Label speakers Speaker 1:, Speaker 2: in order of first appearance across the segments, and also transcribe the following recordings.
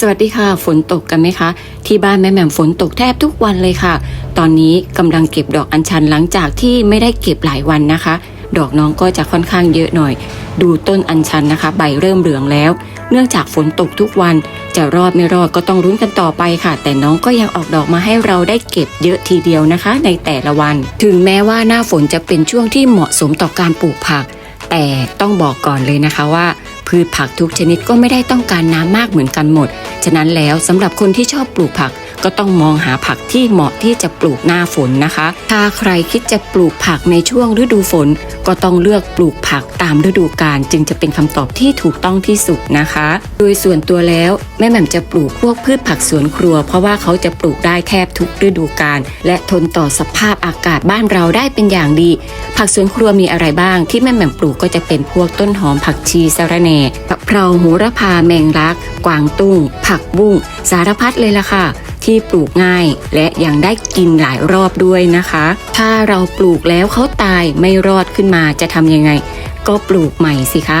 Speaker 1: สวัสดีค่ะ ฝนตกกันไหมคะ ที่บ้านแม่แหม่มฝนตกแทบทุกวันเลยค่ะ ตอนนี้กำลังเก็บดอกอัญชันหลังจากที่ไม่ได้เก็บหลายวันนะคะ ดอกน้องก็จะค่อนข้างเยอะหน่อย ดูต้นอัญชันนะคะ ใบเริ่มเหลืองแล้ว เนื่องจากฝนตกทุกวัน จะรอดไม่รอดก็ต้องรุ้นกันต่อไปค่ะ แต่น้องก็ยังออกดอกมาให้เราได้เก็บเยอะทีเดียวนะคะ ในแต่ละวัน ถึงแม้ว่าหน้าฝนจะเป็นช่วงที่เหมาะสมต่อการปลูกผัก แต่ต้องบอกก่อนเลยนะคะว่า พืชผักทุกชนิดก็ไม่ได้ต้องการน้ำมากเหมือนกันหมด ฉะนั้นแล้วสำหรับคนที่ชอบปลูกผัก ก็ต้องมองหาผักที่เหมาะที่จะปลูกหน้าฝนนะคะ ถ้าใครคิดจะปลูกผักในช่วงฤดูฝน ก็ต้องเลือกปลูกผักตามฤดูกาลจึงจะเป็นคำตอบที่ถูกต้องที่สุดนะคะ โดยส่วนตัวแล้วแม่แหม่มจะปลูกพวกพืชผักสวนครัว เพราะว่าเขาจะปลูกได้แทบทุกฤดูกาลและทนต่อสภาพอากาศบ้านเราได้เป็นอย่างดี ผักสวนครัวมีอะไรบ้างที่แม่แหม่มปลูกก็จะเป็นพวกต้นหอมผักชีสะระแหน่กะเพราโหระพาแมงลัก กวางตุ้ง ผักบุ้ง สารพัดเลยล่ะค่ะ ที่ปลูกง่าย และยังได้กินหลายรอบด้วยนะคะ ถ้าเราปลูกแล้วเขาตายไม่รอดขึ้นมาจะทำยังไง ก็ปลูกใหม่สิคะ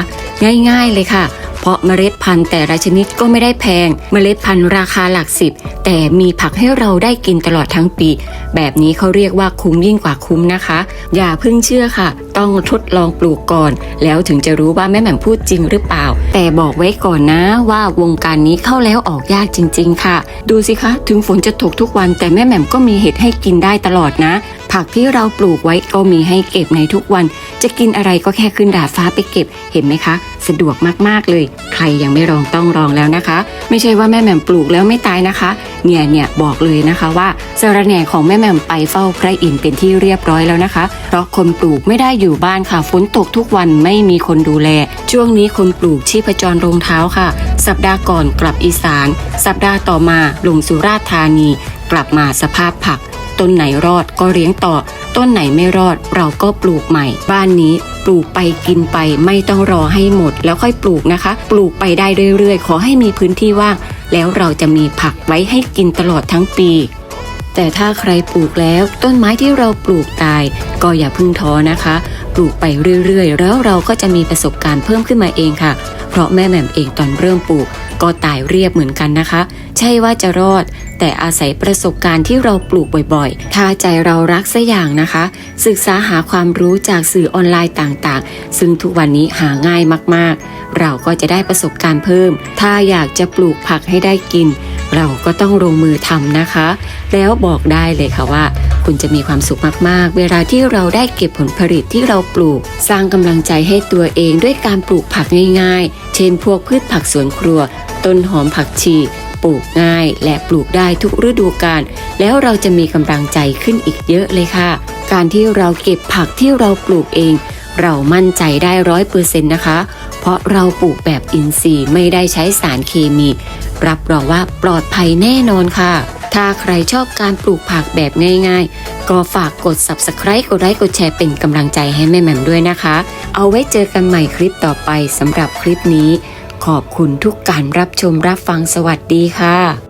Speaker 1: ง่ายๆเลยค่ะ เพราะเมล็ดพันธุ์แต่ละชนิดก็ไม่ได้แพง เมล็ดพันธุ์ราคาหลักสิบ แต่มีผักให้เราได้กินตลอดทั้งปี แบบนี้เขาเรียกว่าคุ้มยิ่งกว่าคุ้มนะคะ อย่าเพิ่งเชื่อค่ะ ต้องทดลองปลูกก่อน แล้วถึงจะรู้ว่าแม่แหม่มพูดจริงหรือเปล่า แต่บอกไว้ก่อนนะว่าวงการนี้เข้าแล้วออกยากจริง ๆ ค่ะ ดูสิคะ ถึงฝนจะตกทุกวัน แต่แม่แหม่มก็มีเห็ดให้กินได้ตลอดนะ ผักที่เราปลูกไว้ก็มีให้เก็บในทุกวัน จะกินอะไรก็แค่ขึ้นดาดฟ้าไปเก็บเห็นไหมคะ สะดวกมากๆเลย ใครยังไม่ลองต้องลองแล้วนะคะ ไม่ใช่ว่าแม่แหม่มปลูกแล้วไม่ตายนะคะ เนี่ยเนี่ยบอกเลยนะคะว่าสะรแหน่ของแม่แหม่มไปเฝ้าพระอินทร์เป็นที่เรียบร้อยแล้วนะคะ เพราะคนปลูกไม่ได้อยู่บ้านค่ะฝนตกทุกวันไม่มีคนดูแล ช่วงนี้คนปลูกชีพจรรองเท้าค่ะ สัปดาห์ก่อนกลับอีสาน สัปดาห์ต่อมาลงสุราษฎร์ธานี กลับมาสภาพผัก ต้นไหนรอดก็เลี้ยงต่อ ต้นไหนไม่รอดเราก็ปลูกใหม่ บ้านนี้ปลูกไปกินไปไม่ต้องรอให้หมดแล้วค่อยปลูกนะคะ ปลูกไปได้เรื่อยๆ ขอให้มีพื้นที่ว่าง แล้วเราจะมีผักไว้ให้กินตลอดทั้งปี แต่ถ้าใครปลูกแล้วต้นไม้ที่เราปลูกตาย ก็อย่าพึ่งท้อนะคะ ปลูกไปเรื่อยๆ แล้วเราก็จะมีประสบการณ์เพิ่มขึ้นมาเองค่ะ เพราะแม่แหม่มเองตอนเริ่มปลูก ก็ตายเรียบเหมือนกันนะคะ ใช่ว่าจะรอด แต่อาศัยประสบการณ์ที่เราปลูกบ่อยๆ ถ้าใจเรารักสัอย่างนะคะ ศึกษาหาความรู้จากสื่อออนไลน์ต่างๆ ซึ่งทุกวันนี้หาง่ายมากๆ เราก็จะได้ประสบการณ์เพิ่ม ถ้าอยากจะปลูกผักให้ได้กิน เราก็ต้องลงมือทำนะคะ แล้วบอกได้เลยค่ะว่า คุณจะมีความสุขมาก ๆ เวลาที่เราได้เก็บผลผลิตที่เราปลูก สร้างกำลังใจให้ตัวเองด้วยการปลูกผักง่ายๆ เช่นพวกพืชผักสวนครัว ต้นหอมผักชีปลูกง่ายและปลูกได้ทุกฤดูกาลแล้วเราจะมีกำลังใจขึ้นอีกเยอะเลยค่ะ การที่เราเก็บผักที่เราปลูกเอง เรามั่นใจได้ร้อยเปอร์เซ็นต์นะคะ เพราะเราปลูกแบบอินทรีย์ไม่ได้ใช้สารเคมี รับรองว่าปลอดภัยแน่นอนค่ะ ถ้าใครชอบการปลูกผักแบบง่ายๆ ก็ฝากกด subscribe กดไลค์กดแชร์เป็นกำลังใจให้แม่แหม่มด้วยนะคะ เอาไว้เจอกันใหม่คลิปต่อไปสำหรับคลิปนี้ ขอบคุณทุกการรับชมรับฟังสวัสดีค่ะ